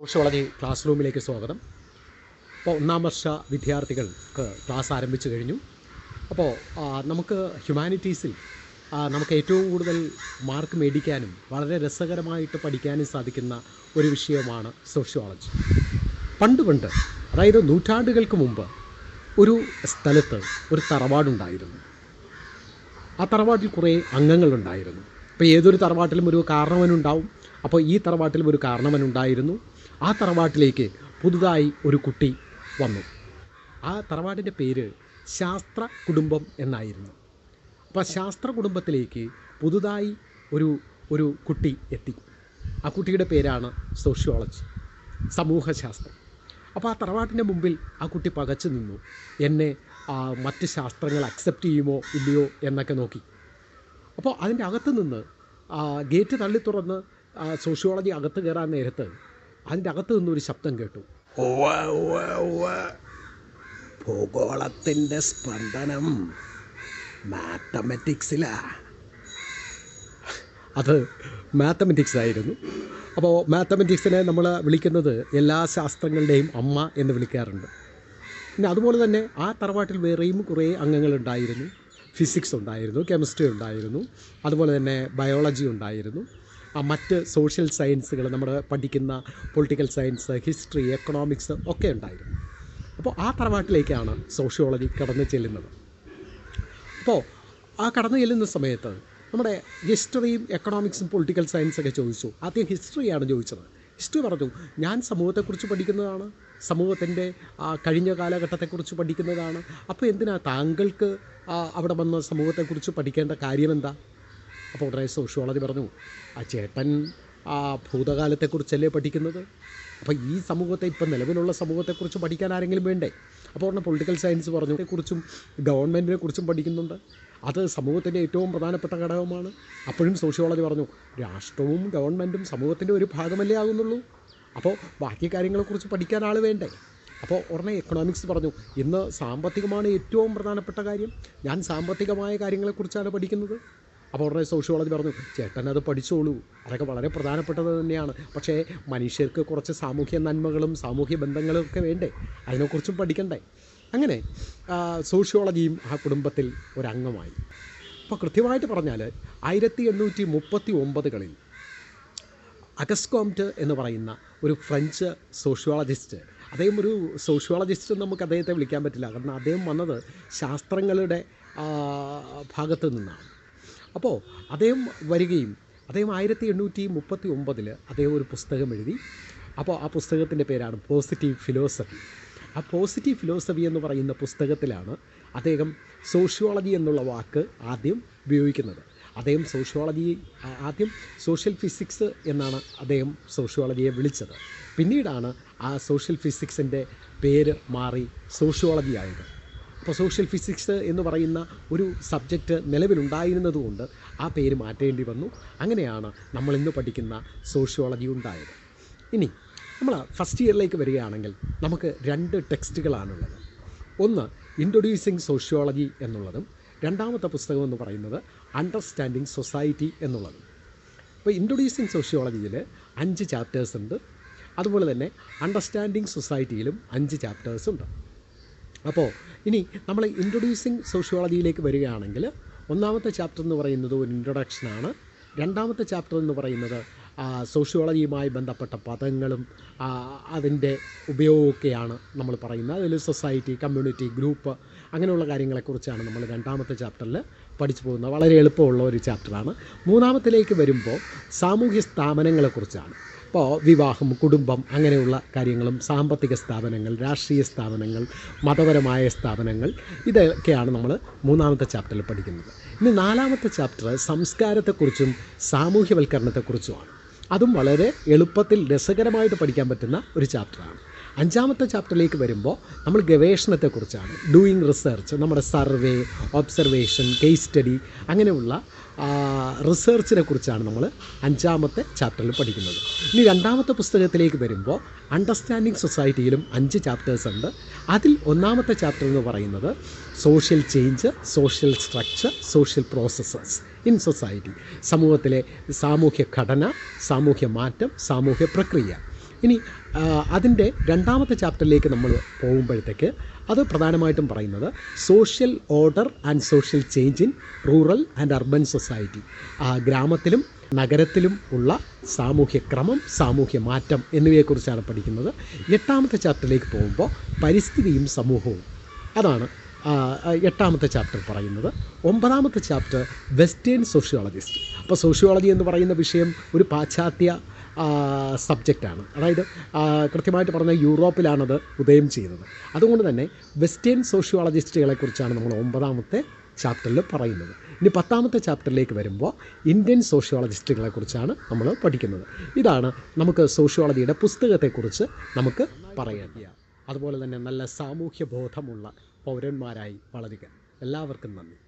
Sociology class റൂമിലേക്ക് സ്വാഗതം. അപ്പോൾ ഒന്നാം വർഷ വിദ്യാർത്ഥികൾക്ക് ക്ലാസ് ആരംഭിച്ചു കഴിഞ്ഞു. അപ്പോൾ നമുക്ക് ഹ്യൂമാനിറ്റീസിൽ നമുക്ക് ഏറ്റവും കൂടുതൽ മാർക്ക് മേടിക്കാനും വളരെ രസകരമായിട്ട് പഠിക്കാനും സാധിക്കുന്ന ഒരു വിഷയമാണ് സോഷ്യോളജി. പണ്ട് പണ്ട് അതായത് നൂറ്റാണ്ടുകൾക്ക് മുമ്പ് ഒരു സ്ഥലത്ത് ഒരു തറവാടുണ്ടായിരുന്നു. ആ തറവാട്ടിൽ കുറേ അംഗങ്ങളുണ്ടായിരുന്നു. അപ്പോൾ ഏതൊരു തറവാട്ടിലും ഒരു കാരണവനുണ്ടാവും. അപ്പോൾ ഈ തറവാട്ടിലും ഒരു കാരണവനുണ്ടായിരുന്നു. ആ തറവാട്ടിലേക്ക് പുതുതായി ഒരു കുട്ടി വന്നു. ആ തറവാട്ടിന്റെ പേര് ശാസ്ത്ര കുടുംബം എന്നായിരുന്നു. അപ്പോൾ ശാസ്ത്ര കുടുംബത്തിലേക്ക് പുതുതായി ഒരു ഒരു കുട്ടി എത്തി. ആ കുട്ടിയുടെ പേരാണ് സോഷ്യോളജി സമൂഹശാസ്ത്രം. അപ്പോൾ ആ തറവാട്ടിന്റെ മുമ്പിൽ ആ കുട്ടി പകച്ചു നിന്നു. എന്നെ മറ്റ് ശാസ്ത്രങ്ങൾ അക്സെപ്റ്റ് ചെയ്യുമോ ഇല്ലയോ എന്നൊക്കെ നോക്കി. അപ്പോൾ അതിന്റെ അകത്ത് നിന്ന് ഗേറ്റ് തള്ളി തുറന്ന് സോഷ്യോളജി അകത്ത് കയറാൻ നേരത്ത് അതിന്റെ അകത്ത് നിന്നൊരു ശബ്ദം കേട്ടു. ഭൂഗോളത്തിന്റെ സ്പന്ദനം മാത്തമെറ്റിക്സിലാ. അത് മാത്തമെറ്റിക്സ് ആയിരുന്നു. അപ്പോൾ മാത്തമെറ്റിക്സിനെ നമ്മൾ വിളിക്കുന്നത് എല്ലാ ശാസ്ത്രങ്ങളുടെയും അമ്മ എന്ന് വിളിക്കാറുണ്ട്. പിന്നെ അതുപോലെ തന്നെ ആ തറവാട്ടിൽ വേറെയും കുറേ അംഗങ്ങളുണ്ടായിരുന്നു ഫിസിക്സ് ഉണ്ടായിരുന്നു കെമിസ്ട്രി ഉണ്ടായിരുന്നു അതുപോലെ തന്നെ ബയോളജി ഉണ്ടായിരുന്നു. മറ്റ് സോഷ്യൽ സയൻസുകൾ നമ്മൾ പഠിക്കുന്ന പൊളിറ്റിക്കൽ സയൻസ് ഹിസ്റ്ററി എക്കണോമിക്സ് ഒക്കെ ഉണ്ടായിരുന്നു. അപ്പോൾ ആ തറവാട്ടിലേക്കാണ് സോഷ്യോളജി കടന്നു ചെല്ലുന്നത്. അപ്പോൾ ആ കടന്നു ചെല്ലുന്ന സമയത്ത് നമ്മുടെ ഹിസ്റ്ററിയും എക്കണോമിക്സും പൊളിറ്റിക്കൽ സയൻസൊക്കെ ചോദിച്ചു. ആദ്യം ഹിസ്റ്ററിയാണ് ചോദിച്ചത്. ഹിസ്റ്ററി പറഞ്ഞു. ഞാൻ സമൂഹത്തെക്കുറിച്ച് പഠിക്കുന്നതാണ്. സമൂഹത്തിന്റെ കഴിഞ്ഞ കാലഘട്ടത്തെക്കുറിച്ച് പഠിക്കുന്നതാണ്. അപ്പോൾ എന്തിനാ താങ്കൾക്ക് അവിടെ വന്ന് സമൂഹത്തെക്കുറിച്ച് പഠിക്കേണ്ട കാര്യമെന്താ? അപ്പോൾ ഉടനെ സോഷ്യോളജി പറഞ്ഞു. ആ ചേട്ടൻ ആ ഭൂതകാലത്തെക്കുറിച്ചല്ലേ പഠിക്കുന്നത്? അപ്പോൾ ഈ സമൂഹത്തെ ഇപ്പം നിലവിലുള്ള സമൂഹത്തെക്കുറിച്ച് പഠിക്കാൻ ആരെങ്കിലും വേണ്ടേ? അപ്പോൾ ഉടനെ പൊളിറ്റിക്കൽ സയൻസ് പറഞ്ഞു. കുറിച്ചും ഗവൺമെന്റിനെ കുറിച്ചും പഠിക്കുന്നുണ്ട്. അത് സമൂഹത്തിന്റെ ഏറ്റവും പ്രധാനപ്പെട്ട ഘടകമാണ്. അപ്പോഴും സോഷ്യോളജി പറഞ്ഞു രാഷ്ട്രവും ഗവൺമെന്റും സമൂഹത്തിന്റെ ഒരു ഭാഗമല്ലേ ആകുന്നുള്ളൂ. അപ്പോൾ ബാക്കി കാര്യങ്ങളെക്കുറിച്ച് പഠിക്കാൻ ആൾ വേണ്ടേ? അപ്പോൾ ഉടനെ എക്കണോമിക്സ് പറഞ്ഞു ഇന്ന് സാമ്പത്തികമാണ് ഏറ്റവും പ്രധാനപ്പെട്ട കാര്യം. ഞാൻ സാമ്പത്തികമായ കാര്യങ്ങളെക്കുറിച്ചാണ് പഠിക്കുന്നത്. അപ്പോൾ ഉടനെ സോഷ്യോളജി പറഞ്ഞു ചേട്ടൻ അത് പഠിച്ചോളൂ. അതൊക്കെ വളരെ പ്രധാനപ്പെട്ടത് തന്നെയാണ്. പക്ഷേ മനുഷ്യർക്ക് കുറച്ച് സാമൂഹ്യ നന്മകളും സാമൂഹ്യ ബന്ധങ്ങളും ഒക്കെ വേണ്ടേ? അതിനെക്കുറിച്ചും പഠിക്കണ്ടേ? അങ്ങനെ സോഷ്യോളജിയും ആ കുടുംബത്തിൽ ഒരംഗമായി. അപ്പോൾ കൃത്യമായിട്ട് പറഞ്ഞാൽ ആയിരത്തി എണ്ണൂറ്റി മുപ്പത്തി ഒമ്പതുകളിൽ അഗസ്കോംറ്റ് എന്ന് പറയുന്ന ഒരു ഫ്രഞ്ച് സോഷ്യോളജിസ്റ്റ് അദ്ദേഹം ഒരു സോഷ്യോളജിസ്റ്റ് നമുക്ക് അദ്ദേഹത്തെ വിളിക്കാൻ പറ്റില്ല കാരണം അദ്ദേഹം വന്നത് ശാസ്ത്രങ്ങളുടെ ഭാഗത്തു നിന്നാണ്. അപ്പോൾ അദ്ദേഹം വരികയും അദ്ദേഹം ആയിരത്തി എണ്ണൂറ്റി മുപ്പത്തി ഒമ്പതിൽ അദ്ദേഹം ഒരു പുസ്തകം എഴുതി. അപ്പോൾ ആ പുസ്തകത്തിന്റെ പേരാണ് പോസിറ്റീവ് ഫിലോസഫി ആ പോസിറ്റീവ് ഫിലോസഫി എന്ന് പറയുന്ന പുസ്തകത്തിലാണ് അദ്ദേഹം സോഷ്യോളജി എന്നുള്ള വാക്ക് ആദ്യം ഉപയോഗിക്കുന്നത്. അദ്ദേഹം സോഷ്യോളജി ആദ്യം സോഷ്യൽ ഫിസിക്സ് എന്നാണ് അദ്ദേഹം സോഷ്യോളജിയെ വിളിച്ചത്. പിന്നീടാണ് ആ സോഷ്യൽ ഫിസിക്സിന്റെ പേര് മാറി സോഷ്യോളജി ആയത്. അപ്പോൾ സോഷ്യൽ ഫിസിക്സ് എന്ന് പറയുന്ന ഒരു സബ്ജക്റ്റ് നിലവിലുണ്ടായിരുന്നതുകൊണ്ട് ആ പേര് മാറ്റേണ്ടി വന്നു. അങ്ങനെയാണ് നമ്മൾ ഇന്ന് പഠിക്കുന്ന സോഷ്യോളജി ഉണ്ടായത്. ഇനി നമ്മൾ ഫസ്റ്റ് ഇയറിലേക്ക് വരികയാണെങ്കിൽ നമുക്ക് രണ്ട് ടെക്സ്റ്റുകളാണുള്ളത് ഒന്ന് ഇൻട്രൊഡ്യൂസിങ് സോഷ്യോളജി എന്നുള്ളതും രണ്ടാമത്തെ പുസ്തകം എന്ന് പറയുന്നത് അണ്ടർസ്റ്റാൻഡിങ് സൊസൈറ്റി എന്നുള്ളതും. അപ്പോൾ ഇൻട്രൊഡ്യൂസിങ് സോഷ്യോളജിയിൽ അഞ്ച് ചാപ്റ്റേഴ്സ് ഉണ്ട്. അതുപോലെ തന്നെ അണ്ടർസ്റ്റാൻഡിങ് സൊസൈറ്റിയിലും അഞ്ച് ചാപ്റ്റേഴ്സ് ഉണ്ട്. അപ്പോൾ ഇനി നമ്മൾ ഇൻട്രൊഡ്യൂസിങ് സോഷ്യോളജിയിലേക്ക് വരികയാണെങ്കിൽ ഒന്നാമത്തെ ചാപ്റ്റർ എന്ന് പറയുന്നത് ഒരു ഇൻട്രൊഡക്ഷനാണ് രണ്ടാമത്തെ ചാപ്റ്റർ എന്ന് പറയുന്നത് സോഷ്യോളജിയുമായി ബന്ധപ്പെട്ട പദങ്ങളും അതിന്റെ ഉപയോഗമൊക്കെയാണ് നമ്മൾ പറയുന്നത്. അതിൽ സൊസൈറ്റി കമ്മ്യൂണിറ്റി ഗ്രൂപ്പ് അങ്ങനെയുള്ള കാര്യങ്ങളെക്കുറിച്ചാണ് നമ്മൾ രണ്ടാമത്തെ ചാപ്റ്ററിൽ പഠിച്ചു പോകുന്നത്. വളരെ എളുപ്പമുള്ള ഒരു ചാപ്റ്ററാണ് മൂന്നാമത്തിലേക്ക് വരുമ്പോൾ സാമൂഹ്യ സ്ഥാപനങ്ങളെക്കുറിച്ചാണ്. ഇപ്പോൾ വിവാഹം കുടുംബം അങ്ങനെയുള്ള കാര്യങ്ങളും സാമ്പത്തിക സ്ഥാപനങ്ങൾ രാഷ്ട്രീയ സ്ഥാപനങ്ങൾ മതപരമായ സ്ഥാപനങ്ങൾ ഇതൊക്കെയാണ് നമ്മൾ മൂന്നാമത്തെ ചാപ്റ്ററിൽ പഠിക്കുന്നത്. ഇനി നാലാമത്തെ ചാപ്റ്റർ സംസ്കാരത്തെക്കുറിച്ചും സാമൂഹ്യവൽക്കരണത്തെക്കുറിച്ചുമാണ്. അതും വളരെ എളുപ്പത്തിൽ രസകരമായിട്ട് പഠിക്കാൻ പറ്റുന്ന ഒരു ചാപ്റ്ററാണ്. അഞ്ചാമത്തെ ചാപ്റ്ററിലേക്ക് വരുമ്പോൾ നമ്മൾ ഗവേഷണത്തെക്കുറിച്ചാണ്. ഡൂയിങ് റിസർച്ച് നമ്മുടെ സർവേ ഒബ്സർവേഷൻ കേസ് സ്റ്റഡി അങ്ങനെയുള്ള റിസർച്ചിനെ കുറിച്ചാണ് നമ്മൾ അഞ്ചാമത്തെ ചാപ്റ്ററിൽ പഠിക്കുന്നത്. ഇനി രണ്ടാമത്തെ പുസ്തകത്തിലേക്ക് വരുമ്പോൾ അണ്ടർസ്റ്റാൻഡിങ് സൊസൈറ്റിയിലും അഞ്ച് ചാപ്റ്റേഴ്സ് ഉണ്ട്. അതിൽ ഒന്നാമത്തെ ചാപ്റ്റർ എന്ന് പറയുന്നത് social change social structure social processes in society സമൂഹത്തിലെ സാമൂഹ്യ ഘടന സാമൂഹ്യ മാറ്റം സാമൂഹ്യ പ്രക്രിയ. ഇനി അതിന്റെ രണ്ടാമത്തെ ചാപ്റ്ററിലേക്ക് നമ്മൾ പോകുമ്പോഴത്തേക്ക് അത് പ്രധാനമായിട്ടും പറയുന്നത് social order and social change in rural and urban society ഗ്രാമത്തിലും നഗരത്തിലും ഉള്ള സാമൂഹ്യ ക്രമം സാമൂഹ്യ മാറ്റം എന്നിവയെക്കുറിച്ചാണ് പഠിക്കുന്നത്. എട്ടാമത്തെ ചാപ്റ്ററിലേക്ക് പോകുമ്പോൾ പരിസ്ഥിതിയും സമൂഹവും. അതാണ് എട്ടാമത്തെ ചാപ്റ്റർ പറയുന്നത്. ഒമ്പതാമത്തെ ചാപ്റ്റർ വെസ്റ്റേൺ സോഷ്യോളജിസ്റ്റ് അപ്പോൾ സോഷ്യോളജി എന്ന് പറയുന്ന വിഷയം ഒരു പാശ്ചാത്യ സബ്ജക്റ്റാണ് അതായത് കൃത്യമായിട്ട് പറഞ്ഞാൽ യൂറോപ്പിലാണത് ഉദയം ചെയ്യുന്നത്. അതുകൊണ്ട് തന്നെ വെസ്റ്റേൺ സോഷ്യോളജിസ്റ്റുകളെ കുറിച്ചാണ് നമ്മൾ ഒമ്പതാമത്തെ ചാപ്റ്ററിൽ പറയുന്നത്. ഇനി പത്താമത്തെ ചാപ്റ്ററിലേക്ക് വരുമ്പോൾ ഇന്ത്യൻ സോഷ്യോളജിസ്റ്റുകളെ കുറിച്ചാണ് നമ്മൾ പഠിക്കുന്നത്. ഇതാണ് നമുക്ക് സോഷ്യോളജിയുടെ പുസ്തകത്തെക്കുറിച്ച് നമുക്ക് പറയാൻ. അതുപോലെ തന്നെ നല്ല സാമൂഹ്യ ബോധമുള്ള പൗരന്മാരായി വളരുക. എല്ലാവർക്കും നന്ദി.